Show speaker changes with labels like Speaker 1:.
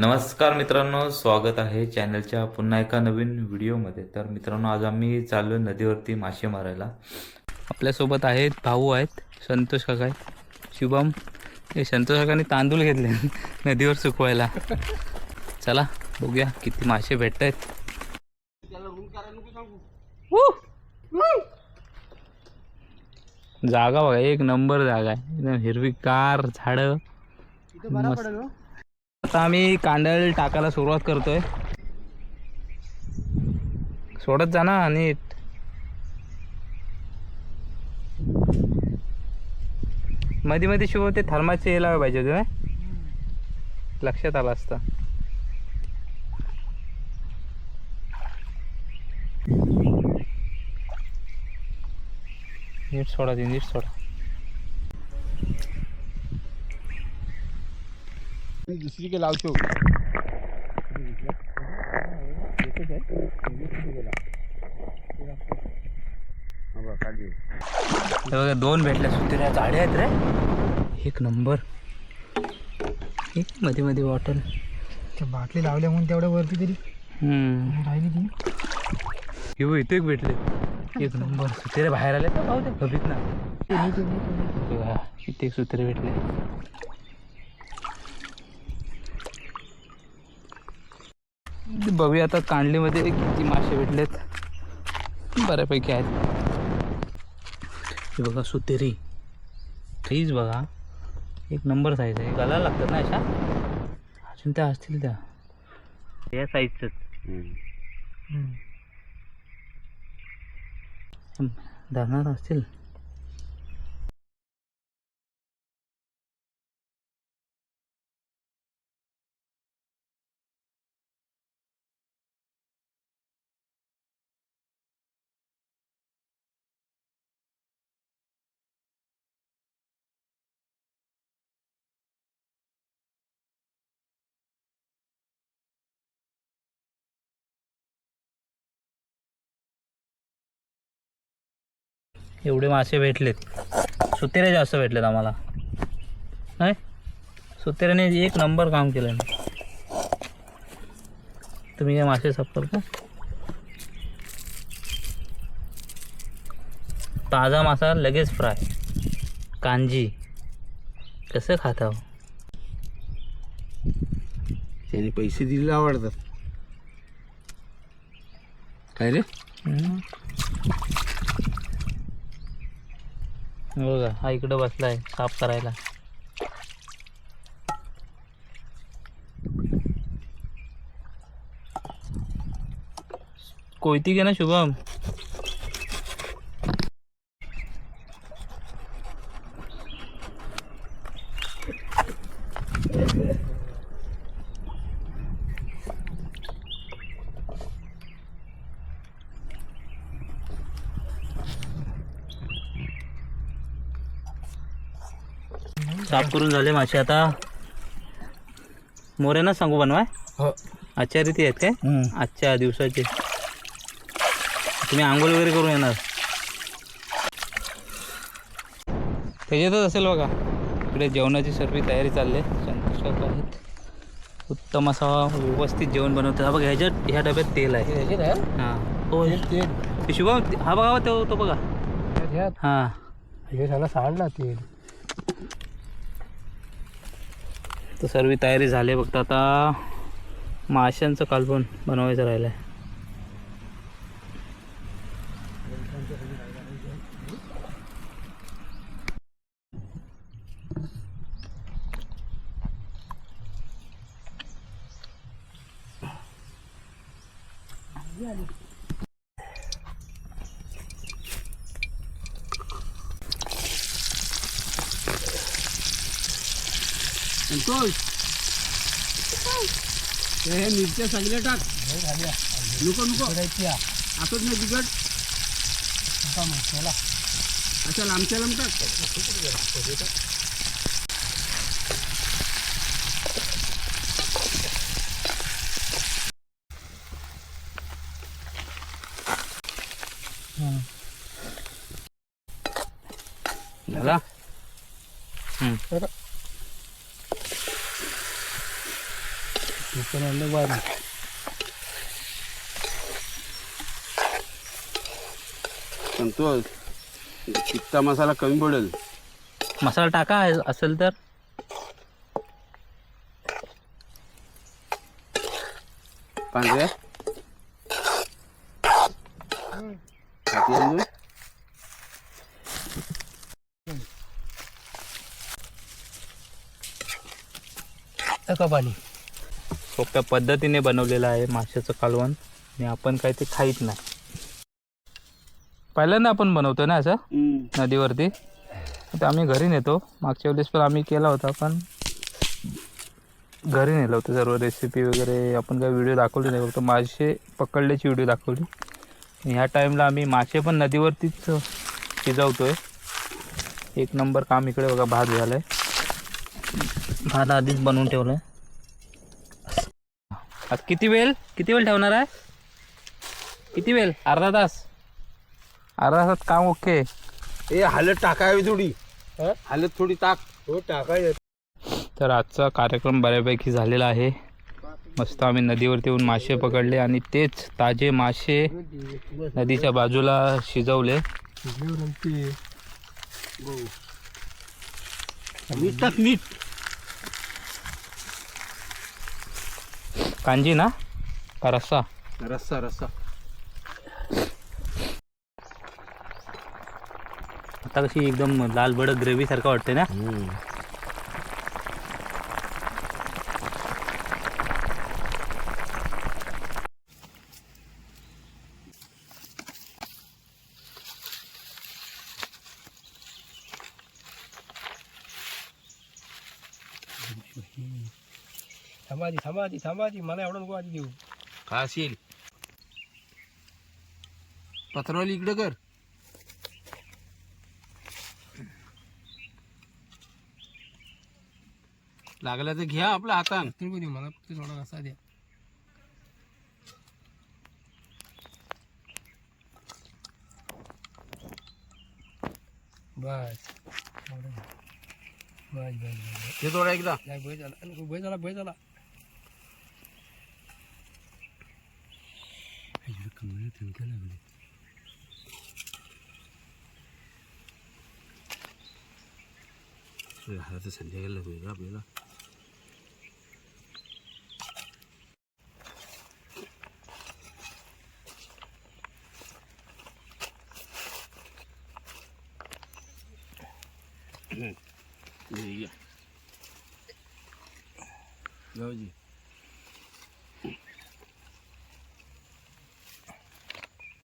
Speaker 1: नमस्कार मित्रांनो स्वागत आहे चॅनलच्या पुन्हा एका नवीन व्हिडिओमध्ये. तर मित्रांनो आज आम्ही चाललो नदीवरती मासे मारायला. आपल्यासोबत आहेत भाऊ आहेत संतोष काका आहेत. शुभम हे संतोष काकांनी तांदूळ घेतले नदीवर सुकवायला. चला बघूया किती मासे भेटत आहेत जागा बघा एक नंबर जागा आहे. एकदम हिरवीगार झाडं. मस्त. आता आम्ही कांदळ टाकायला सुरुवात करतोय. सोडत जा ना नीटमध्ये मध्ये शिव ते थर्माचे यायला पाहिजे होते लक्षात आलं असतं. नीट सोडा ते नीट सोडा.
Speaker 2: दुसरी के लावतो
Speaker 1: हे बघा दोन भेटल्या सुत्या झाडे आहेत रे. एक नंबर. एक मध्ये मध्ये बॉटल
Speaker 2: त्या बाटली लावल्या म्हणून तेवढ्या वरती तरी.
Speaker 1: हम्म.
Speaker 2: राहिली ती.
Speaker 1: हे इथे एक भेटले. एक नंबर. सुतेरे बाहेर आले पाहू दे हवीत ना इथे एक सुतेरे भेटले. बघूया आता कांडलीमध्ये किती मासे भेटलेत. बऱ्यापैकी आहेत. हे बघा सुतेरी. साईज बघा. एक नंबर साईज आहे. घालायला लागतात ना अशा? अजून त्या असतील त्या. या साईजच धरणार असतील? एवढे मासे भेटलेत. सुतेरे जास्त भेटलेत आम्हाला. नाही? सुतेऱ्याने एक नंबर काम केलं तुम्ही काय मासे साफ करता ताजा मासा लगेच फ्राय. कांजी. कसं खाता
Speaker 2: त्याने पैसे दिलेले आवडतात. काय रे?
Speaker 1: बघा हा इकडं बसलाय साफ करायला. कोयती घे ना शुभम. साफ करून झाले मासे आता. मोऱ्यांना सांगू बनवाय?
Speaker 2: हो.
Speaker 1: आजच्या रीती आहेत काय? आजच्या दिवसाचे. तुम्ही आंघोळ वगैरे करून येणार. त्याच्यातच असेल बघा. इकडे जेवणाची सर्व तयारी चालली आहे. संतोष काका आहेत. उत्तम असा व्यवस्थित जेवण बनवतात. हा बघा ह्याच्यात ह्या डब्यात तेल आहे. हां हो. हे शुभम हा बघा तो तो बघा. हां.
Speaker 2: हे झाला सांडला तेल.
Speaker 1: तर सर्व तयारी झाली आहे. फक्त आता माशांचं कालवण बनवायचं राहिलं आहे
Speaker 2: संतोष. हे मिरच्या सगळ्या टाक. नको नको. असंच नाही तिकट अच्छा लांबच्या लांब टाक
Speaker 1: झाला
Speaker 2: आणलं बारी
Speaker 3: संतोष तिखटा मसाला कमी पडेल.
Speaker 1: मसाला टाका असेल तर.
Speaker 3: पांढऱ्या?
Speaker 2: टाका पाणी.
Speaker 1: सोप्या पद्धतीने बनवलेलं आहे माशाचं कालवण. आणि आपण काही ते खाईत नाही. पहिल्यांदा आपण बनवतो ना असं. नदीवरती. ते आम्ही घरी नेतो. मागच्या वेळेस पण आम्ही केला होता पण घरी नेलं होतं. सर्व रेसिपी वगैरे आपण काही व्हिडिओ दाखवले नाही फक्त मासे पकडल्याची व्हिडिओ दाखवली. आणि ह्या टाईमला आम्ही मासे पण नदीवरतीच शिजवतोय. एक नंबर काम इकडे बघा भात झालं आहे भात आधीच बनवून ठेवलं आहे आज किती वेळ किती वेळ ठेवणार आहे? किती वेळ अर्धा तास. अर्धा तास काम ओके.
Speaker 3: ए हालत टाकावी थोडी? हालत थोडी टाक.
Speaker 2: हो टाकायचं.
Speaker 1: तर आजचा कार्यक्रम बऱ्यापैकी झालेला आहे. मस्त आम्ही नदीवरती येऊन मासे पकडले आणि तेच ताजे मासे नदीच्या बाजूला शिजवले.
Speaker 3: मीठ टाक मीठ
Speaker 1: कांजी ना? का रस्सा?
Speaker 3: रस्सा रस्सा.
Speaker 1: आता कशी एकदम लाल भडक ग्रेव्ही सारखं वाटते ना
Speaker 2: थांबाजी थांबाजी थांबाजी मला एवढं नको आधी देऊ.
Speaker 3: का असेल? पत्रावली इकडे कर. लागला तर घ्या आपला हातान.
Speaker 2: नको देऊ मला फक्त थोडा रसा द्या. बस. बस बस बस
Speaker 3: हे थोडा एकदा.
Speaker 2: नाही भय झाला. भय झाला भय झाला.
Speaker 3: हा तर संध्याकाळला होईल का आपल्याला हे घ्या. जाऊ दे.